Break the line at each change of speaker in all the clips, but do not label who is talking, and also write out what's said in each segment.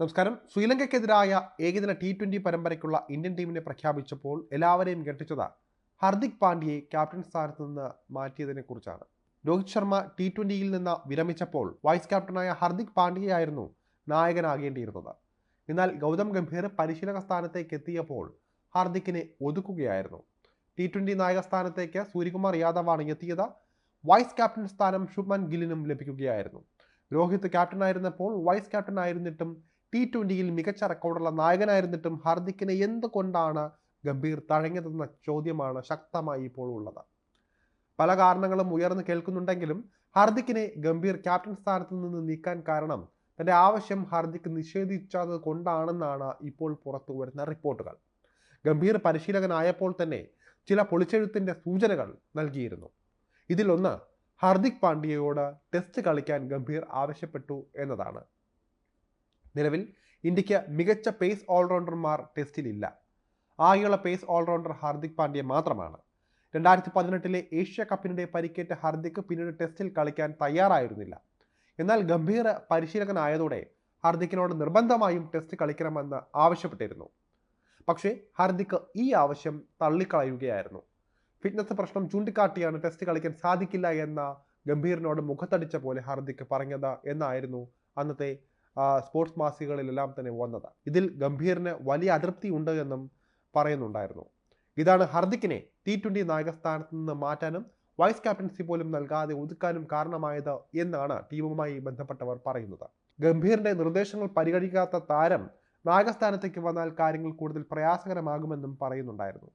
നമസ്കാരം. ശ്രീലങ്കയ്ക്കെതിരായ ഏകദിന T twenty പരമ്പരയ്ക്കുള്ള Indian ടീമിനെ പ്രഖ്യാപിച്ചപ്പോൾ എല്ലാവരെയും ഞെട്ടിച്ചത്. ഹർദിക് പാണ്ഡ്യയെ ക്യാപ്റ്റൻ സ്ഥാനത്ത് നിന്ന് മാറ്റിയതിനെ കുറിച്ചാണ് രോഹിത് ശർമ്മ ടി ട്വന്റിയിൽ നിന്ന് വിരമിച്ചപ്പോൾ വൈസ് ക്യാപ്റ്റനായ ഹർദിക് പാണ്ഡ്യയായിരുന്നു നായകനാകേണ്ടിയിരുന്നത്. എന്നാൽ ഗൗതം ഗംഭീർ പരിശീലക സ്ഥാനത്തേക്ക് എത്തിയപ്പോൾ ഹാർദിക്കിനെ ഒതുക്കുകയായിരുന്നു. ടി ട്വന്റി നായക സ്ഥാനത്തേക്ക് സൂര്യകുമാർ യാദവാണ് എത്തിയത്. വൈസ് ക്യാപ്റ്റൻ സ്ഥാനം ശുഭ്മൻ ഗില്ലിനും ലഭിക്കുകയായിരുന്നു. രോഹിത് ക്യാപ്റ്റനായിരുന്നപ്പോൾ വൈസ് ക്യാപ്റ്റൻ ആയിരുന്നിട്ടും ടി ട്വന്റിയിൽ മികച്ച റെക്കോർഡുള്ള നായകനായിരുന്നിട്ടും ഹാർദിക്കിനെ എന്തുകൊണ്ടാണ് ഗംഭീർ തഴഞ്ഞതെന്ന ചോദ്യമാണ് ശക്തമായി ഇപ്പോൾ ഉള്ളത്. പല കാരണങ്ങളും ഉയർന്നു കേൾക്കുന്നുണ്ടെങ്കിലും ഹാർദിക്കിനെ ഗംഭീർ ക്യാപ്റ്റൻ സ്ഥാനത്ത് നിന്ന് നീക്കാൻ കാരണം തന്റെ ആവശ്യം ഹാർദിക് നിഷേധിച്ചത് കൊണ്ടാണെന്നാണ് ഇപ്പോൾ പുറത്തു വരുന്ന റിപ്പോർട്ടുകൾ. ഗംഭീർ പരിശീലകനായപ്പോൾ തന്നെ ചില പൊളിച്ചെഴുത്തിന്റെ സൂചനകൾ നൽകിയിരുന്നു. ഇതിലൊന്ന് ഹാർദിക് പാണ്ഡ്യയോട് ടെസ്റ്റ് കളിക്കാൻ ഗംഭീർ ആവശ്യപ്പെട്ടു എന്നതാണ്. നിലവിൽ ഇന്ത്യയ്ക്ക് മികച്ച പേസ് ഓൾറൗണ്ടർമാർ ടെസ്റ്റിലില്ല ആകെയുള്ള പേസ് ഓൾറൗണ്ടർ ഹാർദിക് പാണ്ഡ്യ മാത്രമാണ്. രണ്ടായിരത്തി പതിനെട്ടിലെ ഏഷ്യ കപ്പിനിടെ പരിക്കേറ്റ ഹാർദിക് പിന്നീട് ടെസ്റ്റിൽ കളിക്കാൻ തയ്യാറായിരുന്നില്ല. എന്നാൽ ഗംഭീർ പരിശീലകനായതോടെ ഹാർദിക്കിനോട് നിർബന്ധമായും ടെസ്റ്റ് കളിക്കണമെന്ന് ആവശ്യപ്പെട്ടിരുന്നു. പക്ഷേ ഹാർദിക് ഈ ആവശ്യം തള്ളിക്കളയുകയായിരുന്നു. ഫിറ്റ്നസ് പ്രശ്നം ചൂണ്ടിക്കാട്ടിയാണ് ടെസ്റ്റ് കളിക്കാൻ സാധിക്കില്ല എന്ന ഗംഭീറിനോട് മുഖത്തടിച്ച പോലെ ഹാർദിക് പറഞ്ഞത് എന്നായിരുന്നു അന്നത്തെ സ്പോർട്സ് മാസികകളിലെല്ലാം തന്നെ വന്നത്. ഇതിൽ ഗംഭീറിന് വലിയ അതൃപ്തി ഉണ്ട് എന്നും പറയുന്നുണ്ടായിരുന്നു. ഇതാണ് ഹർദിക്കിനെ ടി ട്വന്റി നായക സ്ഥാനത്ത് നിന്ന് മാറ്റാനും വൈസ് ക്യാപ്റ്റൻസി പോലും നൽകാതെ ഒതുക്കാനും കാരണമായത് എന്നാണ് ടീമുമായി ബന്ധപ്പെട്ടവർ പറയുന്നത്. ഗംഭീറിന്റെ നിർദ്ദേശങ്ങൾ പരിഗണിക്കാത്ത താരം നായകസ്ഥാനത്തേക്ക് വന്നാൽ കാര്യങ്ങൾ കൂടുതൽ പ്രയാസകരമാകുമെന്നും പറയുന്നുണ്ടായിരുന്നു.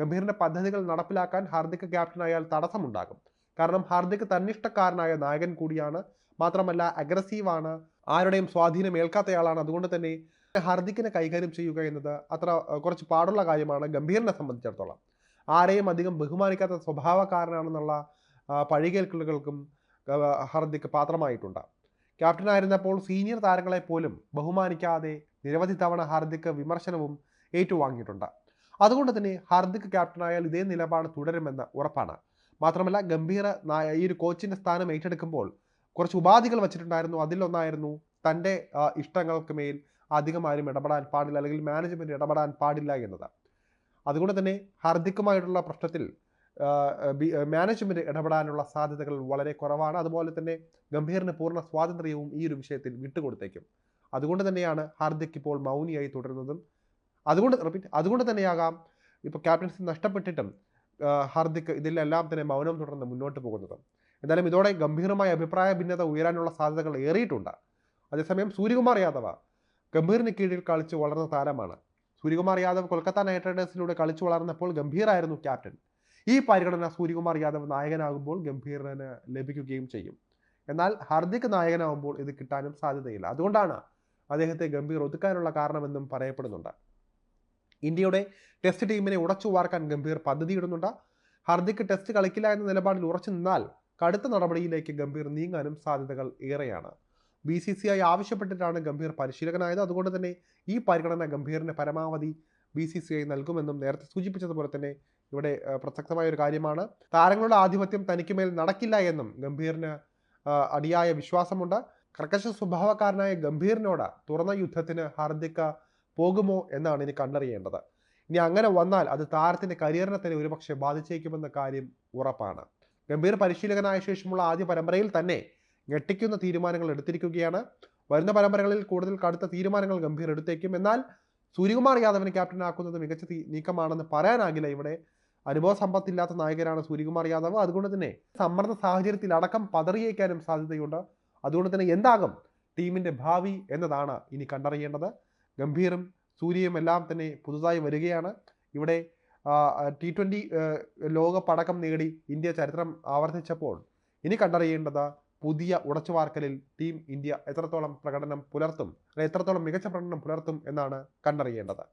ഗംഭീറിന്റെ പദ്ധതികൾ നടപ്പിലാക്കാൻ ഹാർദിക് ക്യാപ്റ്റനായാൽ തടസ്സമുണ്ടാകും. കാരണം ഹാർദിക് തന്നിഷ്ടക്കാരനായ നായകൻ കൂടിയാണ്. മാത്രമല്ല അഗ്രസീവാണ് ആരുടെയും സ്വാധീനം ഏൽക്കാത്തയാളാണ്. അതുകൊണ്ട് തന്നെ ഹാർദിക്കിനെ കൈകാര്യം ചെയ്യുക എന്നത് അത്ര കുറച്ച് പാടുള്ള കാര്യമാണ് ഗംഭീറിനെ സംബന്ധിച്ചിടത്തോളം. ആരെയും അധികം ബഹുമാനിക്കാത്ത സ്വഭാവക്കാരനാണെന്നുള്ള പഴികേൽക്കലുകൾക്കും ആ, ഹാർദിക് പാത്രമായിട്ടുണ്ട്. ക്യാപ്റ്റനായിരുന്നപ്പോൾ സീനിയർ താരങ്ങളെ പോലും ബഹുമാനിക്കാതെ നിരവധി തവണ ഹാർദിക് വിമർശനവും ഏറ്റുവാങ്ങിയിട്ടുണ്ട്. അതുകൊണ്ട് തന്നെ ഹാർദിക് ക്യാപ്റ്റനായാൽ ഇതേ നിലപാട് തുടരുമെന്ന് ഉറപ്പാണ്. മാത്രമല്ല ഗംഭീർ ഈ ഒരു കോച്ചിന്റെ സ്ഥാനം ഏറ്റെടുക്കുമ്പോൾ കുറച്ച് ഉപാധികൾ വെച്ചിട്ടുണ്ടായിരുന്നു. അതിലൊന്നായിരുന്നു തന്റെ ഇഷ്ടങ്ങൾക്ക് മേൽ അധികം ആരും ഇടപെടാൻ പാടില്ല അല്ലെങ്കിൽ മാനേജ്മെന്റ് ഇടപെടാൻ പാടില്ല എന്നത്. അതുകൊണ്ട് തന്നെ ഹാർദിക്കുമായിട്ടുള്ള പ്രശ്നത്തിൽ മാനേജ്മെന്റ് ഇടപെടാനുള്ള സാധ്യതകൾ വളരെ കുറവാണ്. അതുപോലെ തന്നെ ഗംഭീറിന് പൂർണ സ്വാതന്ത്ര്യവും ഈ ഒരു വിഷയത്തിൽ വിട്ടുകൊടുത്തേക്കും. അതുകൊണ്ട് തന്നെയാണ് ഹാർദിക് ഇപ്പോൾ മൗനിയായി തുടരുന്നതും. അതുകൊണ്ട് റിപ്പീറ്റ് അതുകൊണ്ട് തന്നെയാകാം ഇപ്പോൾ ക്യാപ്റ്റൻസി നഷ്ടപ്പെട്ടിട്ടും ഹാർദിക് ഇതിലെല്ലാം തന്നെ മൗനം തുടർന്ന് മുന്നോട്ട് പോകുന്നത്. എന്തായാലും ഇതോടെ ഗംഭീരമായ അഭിപ്രായ ഭിന്നത ഉയരാനുള്ള സാധ്യതകൾ ഏറിയിട്ടുണ്ട്. അതേസമയം സൂര്യകുമാർ യാദവ ഗംഭീറിന് കീഴിൽ കളിച്ച് വളർന്ന താരമാണ്. സൂര്യകുമാർ യാദവ് കൊൽക്കത്ത നൈറ്റ് റൈഡേഴ്സിലൂടെ കളിച്ചു വളർന്നപ്പോൾ ഗംഭീറായിരുന്നു ക്യാപ്റ്റൻ. ഈ പരിഗണന സൂര്യകുമാർ യാദവ് നായകനാകുമ്പോൾ ഗംഭീറിന് ലഭിക്കുകയും ചെയ്യും. എന്നാൽ ഹർദിക് നായകനാകുമ്പോൾ ഇത് കിട്ടാനും സാധ്യതയില്ല. അതുകൊണ്ടാണ് അദ്ദേഹത്തെ ഗംഭീർ ഒതുക്കാനുള്ള കാരണമെന്നും പറയപ്പെടുന്നുണ്ട്. ഇന്ത്യയുടെ ടെസ്റ്റ് ടീമിനെ ഉടച്ചു വാർക്കാൻ ഗംഭീർ പദ്ധതിയിടുന്നുണ്ട്. ഹർദിക് ടെസ്റ്റ് കളിക്കില്ല എന്ന നിലപാടിൽ ഉറച്ചു നിന്നാൽ കടുത്ത നടപടിയിലേക്ക് ഗംഭീർ നീങ്ങാനും സാധ്യതകൾ ഏറെയാണ്. ബി സി സി ഐ ആവശ്യപ്പെട്ടിട്ടാണ് ഗംഭീർ പരിശീലകനായത്. അതുകൊണ്ട് തന്നെ ഈ പരിഗണന ഗംഭീറിന് പരമാവധി ബി സി സി ഐ നൽകുമെന്നും നേരത്തെ സൂചിപ്പിച്ചതുപോലെ തന്നെ ഇവിടെ പ്രസക്തമായ ഒരു കാര്യമാണ്. താരങ്ങളുടെ ആധിപത്യം തനിക്ക് മേൽ നടക്കില്ല എന്നും ഗംഭീറിന് അടിയായ വിശ്വാസമുണ്ട്. കർക്കശ സ്വഭാവക്കാരനായ ഗംഭീറിനോട് തുറന്ന യുദ്ധത്തിന് ഹാർദിക്ക പോകുമോ എന്നാണ് ഇനി കണ്ടറിയേണ്ടത്. ഇനി അങ്ങനെ വന്നാൽ അത് താരത്തിന്റെ കരിയറിനെ തന്നെ ഒരുപക്ഷെ ബാധിച്ചേക്കുമെന്ന കാര്യം ഉറപ്പാണ്. ഗംഭീർ പരിശീലകനായ ശേഷമുള്ള ആദ്യ പരമ്പരയിൽ തന്നെ ഞെട്ടിക്കുന്ന തീരുമാനങ്ങൾ എടുത്തിരിക്കുകയാണ്. വരുന്ന പരമ്പരകളിൽ കൂടുതൽ കടുത്ത തീരുമാനങ്ങൾ ഗംഭീർ എടുത്തേക്കും. എന്നാൽ സൂര്യകുമാർ യാദവിനെ ക്യാപ്റ്റനാക്കുന്നത് മികച്ച നീക്കമാണെന്ന് പറയാനാകില്ല ഇവിടെ. അനുഭവ സമ്പത്തില്ലാത്ത നായകനാണ് സൂര്യകുമാർ യാദവ്. അതുകൊണ്ട് തന്നെ സമ്മർദ്ദ സാഹചര്യത്തിൽ അടക്കം പതറിയേക്കാനും സാധ്യതയുണ്ട്. അതുകൊണ്ട് തന്നെ എന്താകും ടീമിന്റെ ഭാവി എന്നതാണ് ഇനി കണ്ടറിയേണ്ടത്. ഗംഭീറും സൂര്യയും എല്ലാം തന്നെ പുതുതായി വരികയാണ്. ഇവിടെ ടി ട്വന്റി ലോകകപ്പ് അടക്കം നേടി ഇന്ത്യ ചരിത്രം ആവർത്തിച്ചപ്പോൾ ഇനി കണ്ടറിയേണ്ടത് പുതിയ ഉടച്ചുവാർക്കലിൽ ടീം ഇന്ത്യ എത്രത്തോളം പ്രകടനം പുലർത്തും അല്ലെങ്കിൽ എത്രത്തോളം മികച്ച പ്രകടനം പുലർത്തും എന്നാണ് കണ്ടറിയേണ്ടത്.